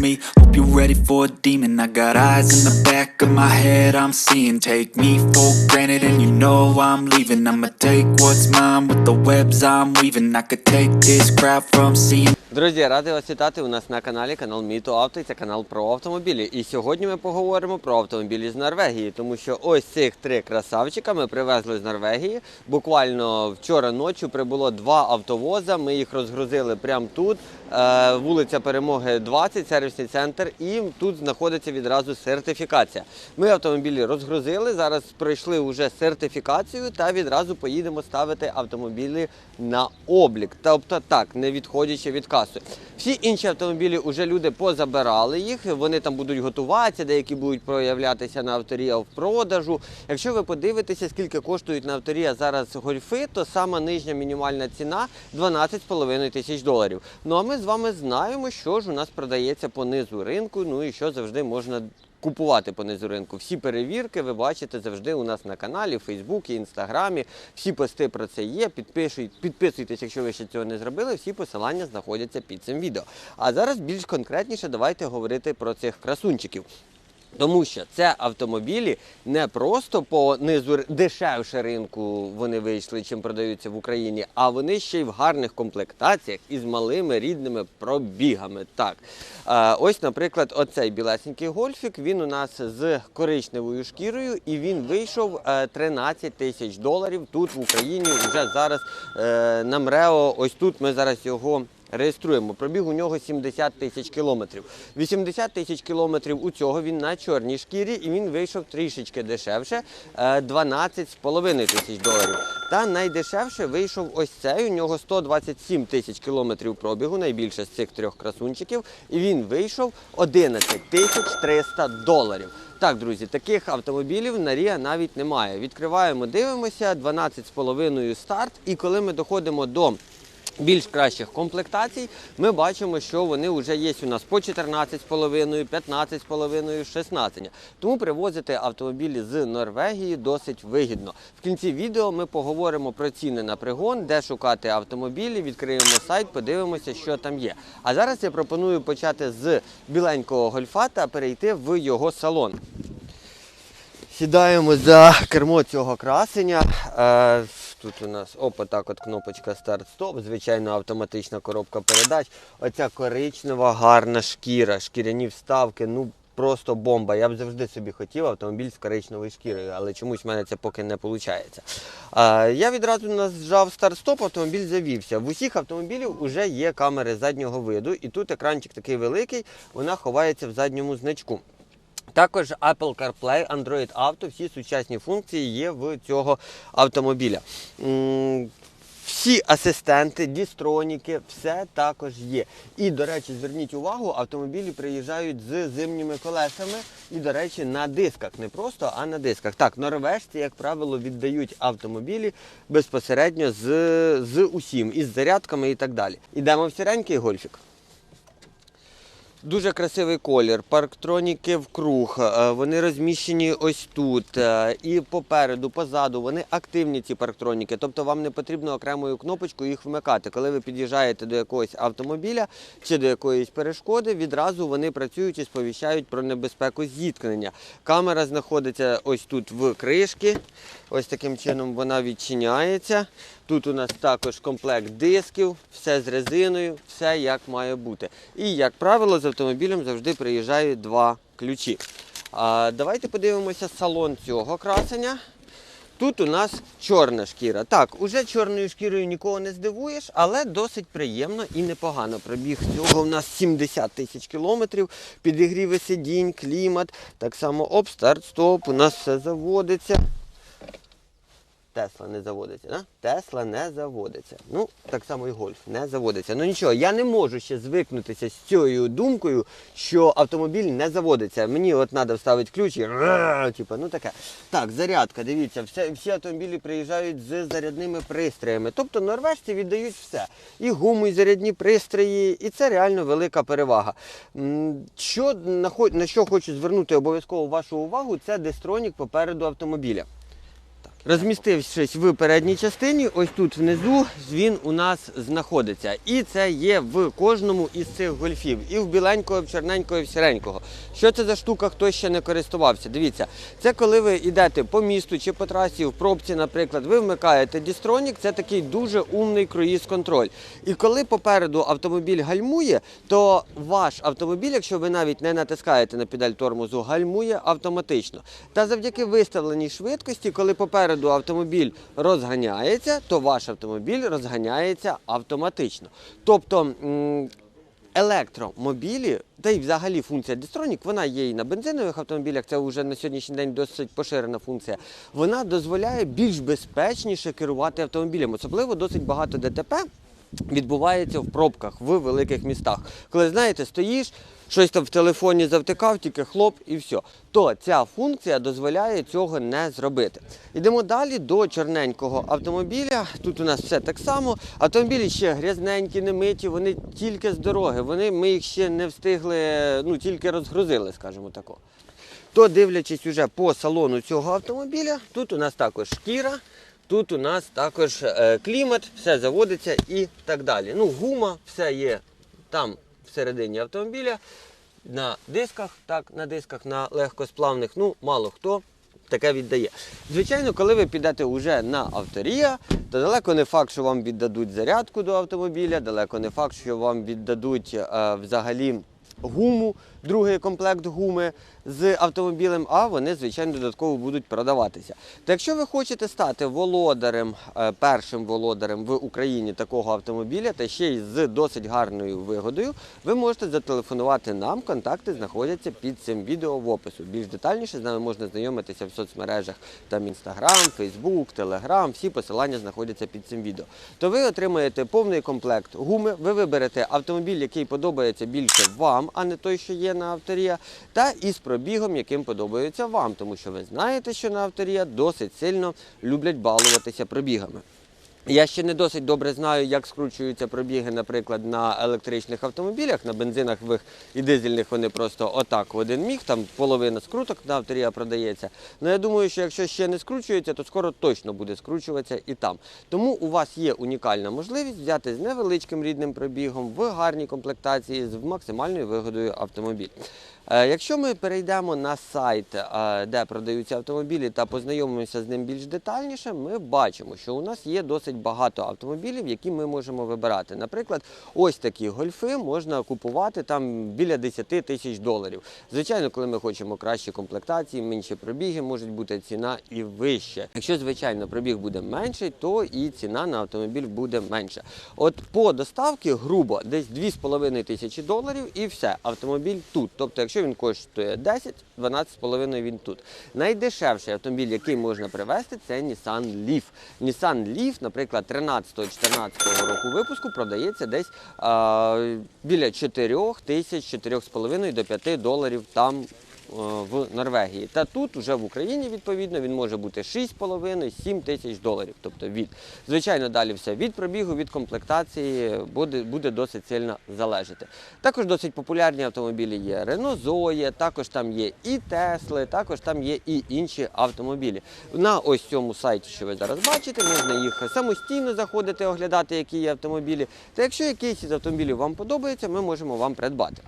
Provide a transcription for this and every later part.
me. Hope you're ready for a demon. I got eyes in the back of my head, I'm seeing. Take me for granted, and you know I'm leaving. I'ma take what's mine with the webs I'm weaving. I could take this crowd from seeing. Друзі, радий вас вітати у нас на каналі канал Міто Авто. і Це канал про автомобілі. І сьогодні ми поговоримо про автомобілі з Норвегії, тому що ось цих три красавчика ми привезли з Норвегії. Буквально вчора ночі прибуло два автовоза. Ми їх розгрузили прямо тут. Е, Вулиця Перемоги 20, сервісний центр, і тут знаходиться відразу сертифікація. Ми автомобілі розгрузили. Зараз пройшли вже сертифікацію та відразу поїдемо ставити автомобілі на облік. Тобто так, не відходячи від каси. Всі інші автомобілі вже люди позабирали їх. Вони там будуть готуватися, деякі будуть проявлятися на авторія в продажу. Якщо ви подивитеся, скільки коштують на авторія зараз гольфи, то сама нижня мінімальна ціна 12,5 тисяч доларів. Ну а ми з вами знаємо, що ж у нас продається по низу ринку, ну і що завжди можна купувати по низу ринку. Всі перевірки ви бачите завжди у нас на каналі, в Фейсбуці, Інстаграмі. Всі пости про це є. Підписуйтесь, якщо ви ще цього не зробили. Всі посилання знаходяться під цим відео. А зараз більш конкретніше давайте говорити про цих красунчиків. Тому що це автомобілі не просто по низу дешевше ринку вони вийшли, чим продаються в Україні, а вони ще й в гарних комплектаціях із малими рідними пробігами. Так, Е, ось, наприклад, оцей білесенький гольфік. Він у нас з коричневою шкірою, і він вийшов е, 13 тисяч доларів тут в Україні. Вже зараз е, на МРЕО. Ось тут ми зараз його. Реєструємо. Пробіг у нього 70 тисяч кілометрів. 80 тисяч кілометрів у цього він на чорній шкірі і він вийшов трішечки дешевше е, 12,5 тисяч доларів. Та найдешевше вийшов ось цей. У нього 127 тисяч кілометрів пробігу, найбільше з цих трьох красунчиків. І він вийшов 11 тисяч 300 доларів. Так, друзі, таких автомобілів на Ріа навіть немає. Відкриваємо, дивимося, 12,5 старт. І коли ми доходимо до більш кращих комплектацій, ми бачимо, що вони вже є у нас по 14,5, 15,5, 16. Тому привозити автомобілі з Норвегії досить вигідно. В кінці відео ми поговоримо про ціни на пригон, де шукати автомобілі, відкриємо сайт, подивимося, що там є. А зараз я пропоную почати з біленького гольфа та перейти в його салон. Сідаємо за кермо цього красення. Тут у нас опа, так от кнопочка старт-стоп, звичайно, автоматична коробка передач. Оця коричнева, гарна шкіра, шкіряні вставки. Ну просто бомба. Я б завжди собі хотів автомобіль з коричневою шкірою, але чомусь в мене це поки не виходить. Е, я відразу нажав старт-стоп, автомобіль завівся. В усіх автомобілів вже є камери заднього виду, і тут екранчик такий великий, вона ховається в задньому значку. Також Apple CarPlay, Android Auto, всі сучасні функції є в цього автомобіля. Всі асистенти, дістроніки, все також є. І, до речі, зверніть увагу, автомобілі приїжджають з зимніми колесами і, до речі, на дисках. Не просто, а на дисках. Так, норвежці, як правило, віддають автомобілі безпосередньо з, з усім, із зарядками і так далі. Ідемо в сіренький гольфік. Дуже красивий колір, парктроніки в круг, е, вони розміщені ось тут. е, І попереду, позаду, вони активні ці парктроніки. Тобто вам не потрібно окремою кнопочкою їх вмикати. Коли ви під'їжджаєте до якогось автомобіля чи до якоїсь перешкоди, відразу вони працюють і сповіщають про небезпеку зіткнення. Камера знаходиться ось тут в кришці. Ось таким чином вона відчиняється. Тут у нас також комплект дисків, все з резиною, все як має бути. І, як правило, з автомобілем завжди приїжджають два ключі. А, давайте подивимося салон цього красення. Тут у нас чорна шкіра. Так, уже чорною шкірою нікого не здивуєш, але досить приємно і непогано. Пробіг цього у нас 70 тисяч кілометрів, підігріви сидінь, клімат. Так само оп, старт, стоп, у нас все заводиться. Тесла не заводиться, да? Тесла не заводиться. Ну, так само і гольф не заводиться. Ну нічого, я не можу ще звикнутися з цією думкою, що автомобіль не заводиться. Мені от треба вставити ключ і типу, ну таке. Так, зарядка, дивіться, все, всі автомобілі приїжджають з зарядними пристроями. Тобто норвежці віддають все. І гуму, і зарядні пристрої, і це реально велика перевага. Що, на, що хочу звернути обов'язково вашу увагу, це дестронік попереду автомобіля. Розмістившись в передній частині, ось тут внизу він у нас знаходиться. І це є в кожному із цих гольфів. І в біленького, і в чорненького, і в сіренького. Що це за штука, хто ще не користувався? Дивіться, це коли ви йдете по місту чи по трасі в пробці, наприклад, ви вмикаєте дістронік, це такий дуже умний круїз-контроль. І коли попереду автомобіль гальмує, то ваш автомобіль, якщо ви навіть не натискаєте на педаль тормозу, гальмує автоматично. Та завдяки виставленій швидкості, коли попереду автомобіль розганяється, то ваш автомобіль розганяється автоматично. Тобто. Електромобілі, та й взагалі функція Distronік, вона є і на бензинових автомобілях, це вже на сьогоднішній день досить поширена функція. Вона дозволяє більш безпечніше керувати автомобілем. Особливо досить багато ДТП відбувається в пробках в великих містах. Коли знаєте, стоїш, щось там в телефоні завтикав, тільки хлоп і все. То ця функція дозволяє цього не зробити. Йдемо далі до чорненького автомобіля. Тут у нас все так само. Автомобілі ще грязненькі, немиті, вони тільки з дороги. Вони, ми їх ще не встигли, ну тільки розгрузили, скажімо тако. То дивлячись уже по салону цього автомобіля, тут у нас також шкіра, тут у нас також е, клімат, все заводиться і так далі. Ну, гума, все є там всередині автомобіля. На дисках, так, на дисках, на легкосплавних, ну, мало хто таке віддає. Звичайно, коли ви підете вже на авторія, то далеко не факт, що вам віддадуть зарядку до автомобіля, далеко не факт, що вам віддадуть е, взагалі гуму, другий комплект гуми з автомобілем, а вони, звичайно, додатково будуть продаватися. То якщо ви хочете стати володарем, е, першим володарем в Україні такого автомобіля, та ще й з досить гарною вигодою, ви можете зателефонувати нам. Контакти знаходяться під цим відео в опису. Більш детальніше з нами можна знайомитися в соцмережах там Instagram, Facebook, Telegram, всі посилання знаходяться під цим відео. То ви отримаєте повний комплект гуми, ви виберете автомобіль, який подобається більше вам, а не той, що є на авторія, та із пробігом, яким подобається вам, тому що ви знаєте, що на авторія досить сильно люблять балуватися пробігами. Я ще не досить добре знаю, як скручуються пробіги, наприклад, на електричних автомобілях, на бензинових і дизельних вони просто отак в один міг, там половина скруток на авторія продається. Ну я думаю, що якщо ще не скручується, то скоро точно буде скручуватися і там. Тому у вас є унікальна можливість взяти з невеличким рідним пробігом в гарній комплектації з максимальною вигодою автомобіль. Е, Якщо ми перейдемо на сайт, е, де продаються автомобілі, та познайомимося з ним більш детальніше, ми бачимо, що у нас є досить багато автомобілів, які ми можемо вибирати. Наприклад, ось такі гольфи можна купувати там біля 10 тисяч доларів. Звичайно, коли ми хочемо кращі комплектації, менші пробіги, може бути ціна і вища. Якщо, звичайно, пробіг буде менший, то і ціна на автомобіль буде менша. От по доставці грубо десь 2,5 тисячі доларів і все, автомобіль тут. Тобто, якщо він коштує 10, 12,5 він тут. Найдешевший автомобіль, який можна привезти, це Nissan Leaf. Nissan Leaf, наприклад, 13-14 року випуску продається десь біля 4 тисяч, 4,5 до 5 доларів там в Норвегії. Та тут вже в Україні відповідно він може бути 6,5-7 тисяч доларів. Тобто від звичайно далі все від пробігу, від комплектації буде, буде досить сильно залежати. Також досить популярні автомобілі є Renault Zoe, також там є і Тесли, також там є і інші автомобілі. На ось цьому сайті, що ви зараз бачите, можна їх самостійно заходити, оглядати, які є автомобілі. Та якщо якийсь із автомобілів вам подобається, ми можемо вам придбати.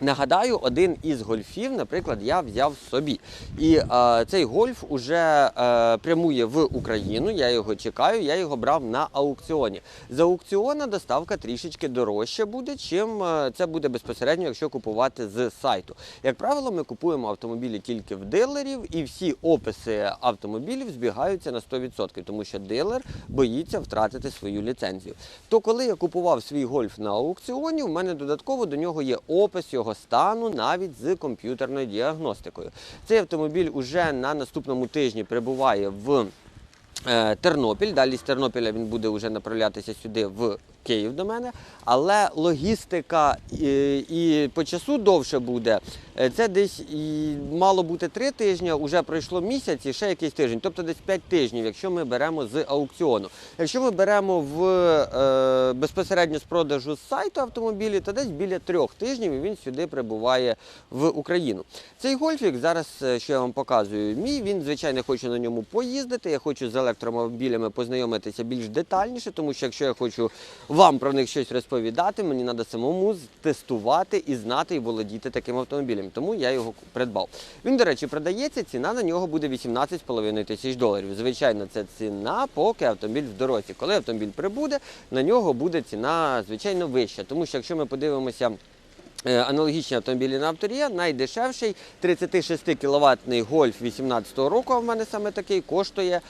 Нагадаю, один із гольфів, наприклад, я взяв собі. І е, цей гольф уже е, прямує в Україну. Я його чекаю, я його брав на аукціоні. За аукціона доставка трішечки дорожче буде, чим е, це буде безпосередньо, якщо купувати з сайту. Як правило, ми купуємо автомобілі тільки в дилерів, і всі описи автомобілів збігаються на 100%, тому що дилер боїться втратити свою ліцензію. То коли я купував свій гольф на аукціоні, в мене додатково до нього є опис його стану навіть з комп'ютерною діагностикою. Цей автомобіль уже на наступному тижні прибуває в е, Тернопіль. Далі з Тернопіля він буде вже направлятися сюди в Київ до мене, але логістика і, і по часу довше буде. Е, Це десь і мало бути три тижні, вже пройшло місяць і ще якийсь тиждень, тобто десь 5 тижнів, якщо ми беремо з аукціону. Якщо ми беремо в е, безпосередньо з продажу з сайту автомобілі, то десь біля трьох тижнів він сюди прибуває в Україну. Цей гольфік зараз, е, що я вам показую, мій він звичайно хочу на ньому поїздити. Я хочу з електромобілями познайомитися більш детальніше, тому що якщо я хочу вам про них щось розповідати, мені треба самому тестувати і знати і володіти таким автомобілем. Тому я його придбав. Він, до речі, продається. Ціна на нього буде 18,5 тисяч доларів. Звичайно, це ціна, поки автомобіль в дорозі. Коли автомобіль прибуде, на нього буде ціна звичайно вища. Тому що якщо ми подивимося. Е, Аналогічні автомобілі на авторія, найдешевший 36 кВт гольф 18-го року, а в мене саме такий, коштує е,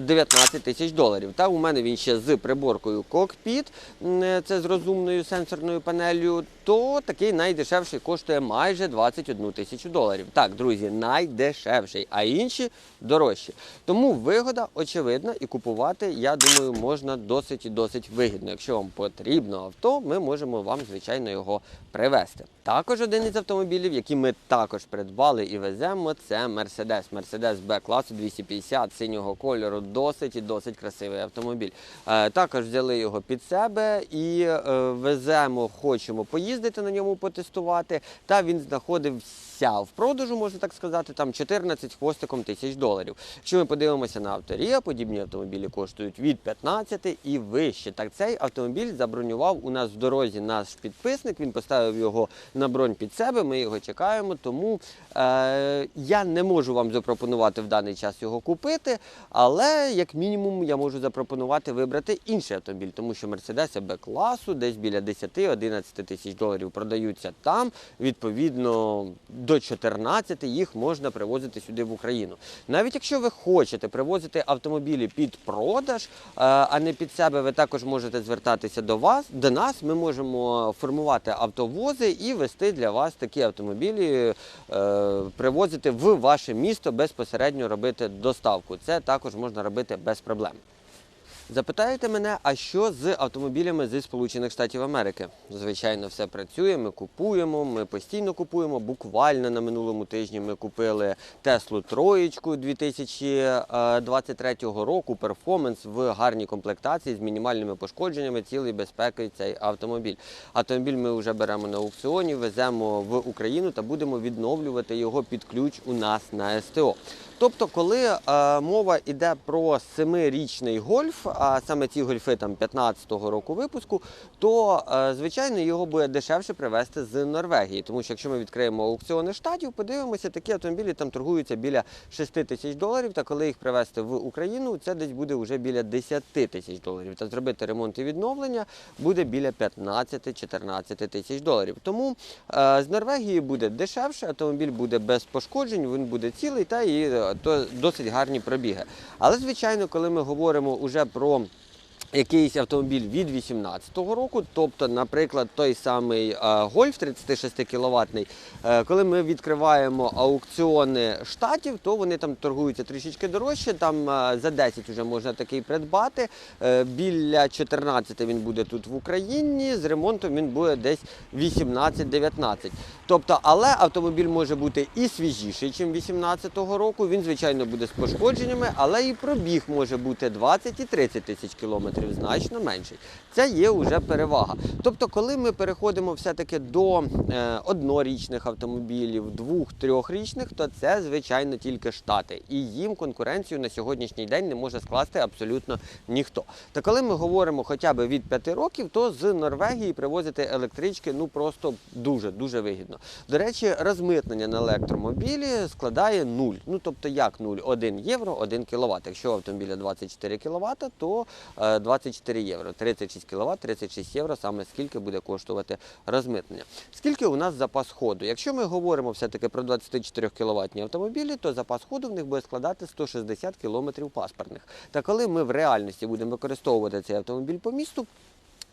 19 тисяч доларів. Та у мене він ще з приборкою кокпіт, е, це з розумною сенсорною панелью, то такий найдешевший коштує майже 21 тисячу доларів. Так, друзі, найдешевший, а інші дорожчі. Тому вигода очевидна і купувати, я думаю, можна досить і досить вигідно. Якщо вам потрібно авто, ми можемо вам, звичайно, його привезти. Також один із автомобілів, які ми також придбали і веземо, це Mercedes. Mercedes B-класу 250 синього кольору, досить і досить красивий автомобіль. Е, також взяли його під себе і е, веземо, хочемо поїздити на ньому, потестувати. Та він знаходився в продажу, можна так сказати, там 14 хвостиком тисяч доларів. Якщо ми подивимося на авторія, подібні автомобілі коштують від 15 і вище. Так цей автомобіль забронював у нас в дорозі наш підписник. Він поставив його на бронь під себе. Ми його чекаємо. Тому е, я не можу вам запропонувати в даний час його купити, але як мінімум я можу запропонувати вибрати інший автомобіль, тому що Mercedes b класу десь біля 10-11 тисяч доларів продаються там. Відповідно, до 14 їх можна привозити сюди в Україну. Навіть якщо ви хочете привозити автомобілі під продаж, е, а не під себе, ви також можете звертатися до вас, до нас. Ми можемо формувати автовози і вести для вас такі автомобілі, е, привозити в ваше місто безпосередньо робити доставку. Це також можна робити без проблем. Запитаєте мене, а що з автомобілями зі Сполучених Штатів Америки? Звичайно, все працює. Ми купуємо, ми постійно купуємо. Буквально на минулому тижні ми купили Теслу Троєчку 2023 року. Перформанс в гарній комплектації з мінімальними пошкодженнями, цілий безпекою цей автомобіль. Автомобіль ми вже беремо на аукціоні, веземо в Україну та будемо відновлювати його під ключ у нас на СТО. Тобто, коли е, мова йде про семирічний гольф, а саме ці гольфи там 15-го року випуску, то е, звичайно його буде дешевше привезти з Норвегії. Тому що якщо ми відкриємо аукціони штатів, подивимося, такі автомобілі там торгуються біля 6 тисяч доларів. Та коли їх привезти в Україну, це десь буде вже біля 10 тисяч доларів. Та зробити ремонт і відновлення буде біля 15-14 тисяч доларів. Тому е, з Норвегії буде дешевше, автомобіль буде без пошкоджень, він буде цілий та і е, то досить гарні пробіги. Але звичайно, коли ми говоримо вже про якийсь автомобіль від 18-го року, тобто, наприклад, той самий е, Гольф 36 кВт, коли ми відкриваємо аукціони штатів, то вони там торгуються трішечки дорожче. Там е, за 10 вже можна такий придбати. Е, Біля 14 він буде тут в Україні. З ремонтом він буде десь 18-19. Тобто, але автомобіль може бути і свіжіший, ніж 18-го року. Він, звичайно, буде з пошкодженнями, але і пробіг може бути 20 і 30 тисяч кілометрів, значно менший. Це є вже перевага. Тобто, коли ми переходимо все-таки до е, однорічних автомобілів, двох-трьохрічних, то це, звичайно, тільки штати. І їм конкуренцію на сьогоднішній день не може скласти абсолютно ніхто. Та коли ми говоримо хоча б від 5 років, то з Норвегії привозити електрички ну просто дуже дуже вигідно. До речі, розмитнення на електромобілі складає 0. Ну тобто як 0? 1 євро, 1 кВт. Якщо автомобіля 24 кВт, то е, 24 євро. 36 кВт, 36 євро, саме скільки буде коштувати розмитнення. Скільки у нас запас ходу? Якщо ми говоримо все-таки про 24 кВт автомобілі, то запас ходу в них буде складати 160 км паспортних. Та коли ми в реальності будемо використовувати цей автомобіль по місту,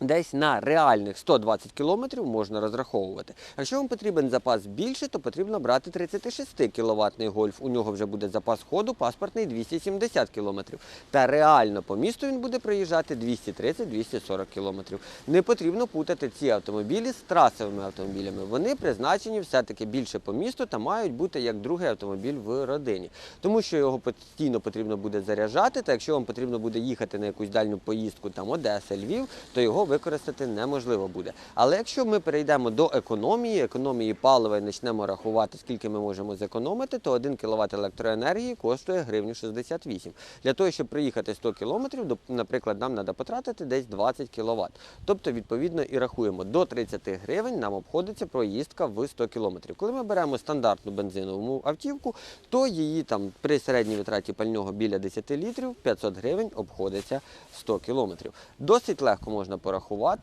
Десь на реальних 120 кілометрів можна розраховувати. Якщо вам потрібен запас більше, то потрібно брати 36 кіловатний гольф. У нього вже буде запас ходу паспортний 270 кілометрів. Та реально по місту він буде проїжджати 230-240 кілометрів. Не потрібно путати ці автомобілі з трасовими автомобілями. Вони призначені все-таки більше по місту та мають бути як другий автомобіль в родині. Тому що його постійно потрібно буде заряджати. Та якщо вам потрібно буде їхати на якусь дальню поїздку, там Одеса, Львів, то його використати неможливо буде. Але якщо ми перейдемо до економії, економії палива і почнемо рахувати, скільки ми можемо зекономити, то 1 кВт електроенергії коштує гривню 68. Для того, щоб приїхати 100 км, наприклад, нам треба потратити десь 20 кВт. Тобто, відповідно, і рахуємо, до 30 гривень нам обходиться проїздка в 100 км. Коли ми беремо стандартну бензинову автівку, то її там при середній витраті пального біля 10 літрів 500 гривень обходиться 100 км. Досить легко можна порахувати,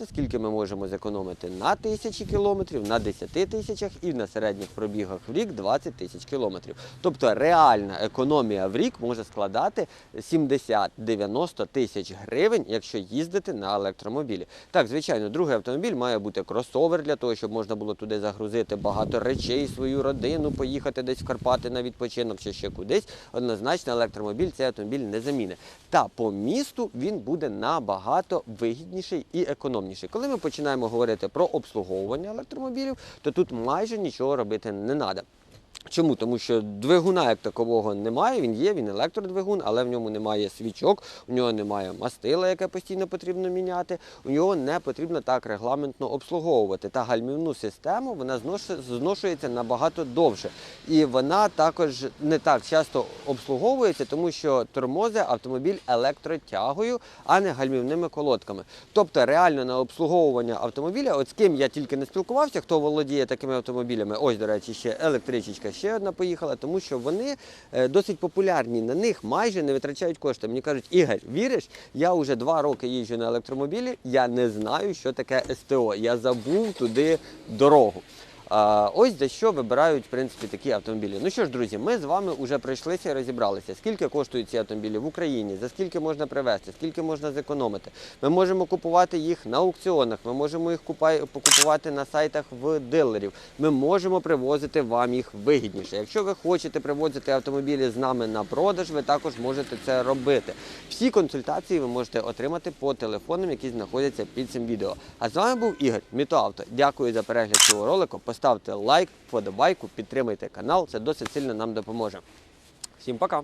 скільки ми можемо зекономити на тисячі кілометрів, на 10 тисячах і на середніх пробігах в рік 20 тисяч кілометрів. Тобто реальна економія в рік може складати 70-90 тисяч гривень, якщо їздити на електромобілі. Так, звичайно, другий автомобіль має бути кросовер для того, щоб можна було туди загрузити багато речей, свою родину, поїхати десь в Карпати на відпочинок чи ще кудись. Однозначно, електромобіль цей автомобіль не заміни. Та по місту він буде набагато вигідніший і економніший. Коли ми починаємо говорити про обслуговування електромобілів, то тут майже нічого робити не треба. Чому? Тому що двигуна як такового немає, він є, він електродвигун, але в ньому немає свічок, у нього немає мастила, яке постійно потрібно міняти, у нього не потрібно так регламентно обслуговувати. Та гальмівну систему вона зношується набагато довше. І вона також не так часто обслуговується, тому що тормози автомобіль електротягою, а не гальмівними колодками. Тобто реально на обслуговування автомобіля, от з ким я тільки не спілкувався, хто володіє такими автомобілями, ось, до речі, ще електричечка ще одна поїхала, тому що вони е, досить популярні. На них майже не витрачають кошти. Мені кажуть, Ігор, віриш, я вже два роки їжджу на електромобілі, я не знаю, що таке СТО. Я забув туди дорогу. Ось за що вибирають в принципі такі автомобілі. Ну що ж, друзі, ми з вами вже пройшлися і розібралися, скільки коштують ці автомобілі в Україні, за скільки можна привезти, скільки можна зекономити. Ми можемо купувати їх на аукціонах, ми можемо їх покупувати на сайтах в дилерів. Ми можемо привозити вам їх вигідніше. Якщо ви хочете привозити автомобілі з нами на продаж, ви також можете це робити. Всі консультації ви можете отримати по телефонам, які знаходяться під цим відео. А з вами був Ігор Мітоавто. Дякую за перегляд цього ролику. Поставте лайк, вподобайку, підтримайте канал. Це досить сильно нам допоможе. Всім пока!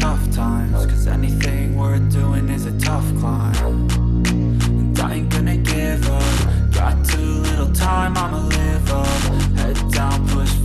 tough times Cause anything worth doing is a tough climb. And I ain't gonna give up. Got too little time, I'ma live up. Head down, push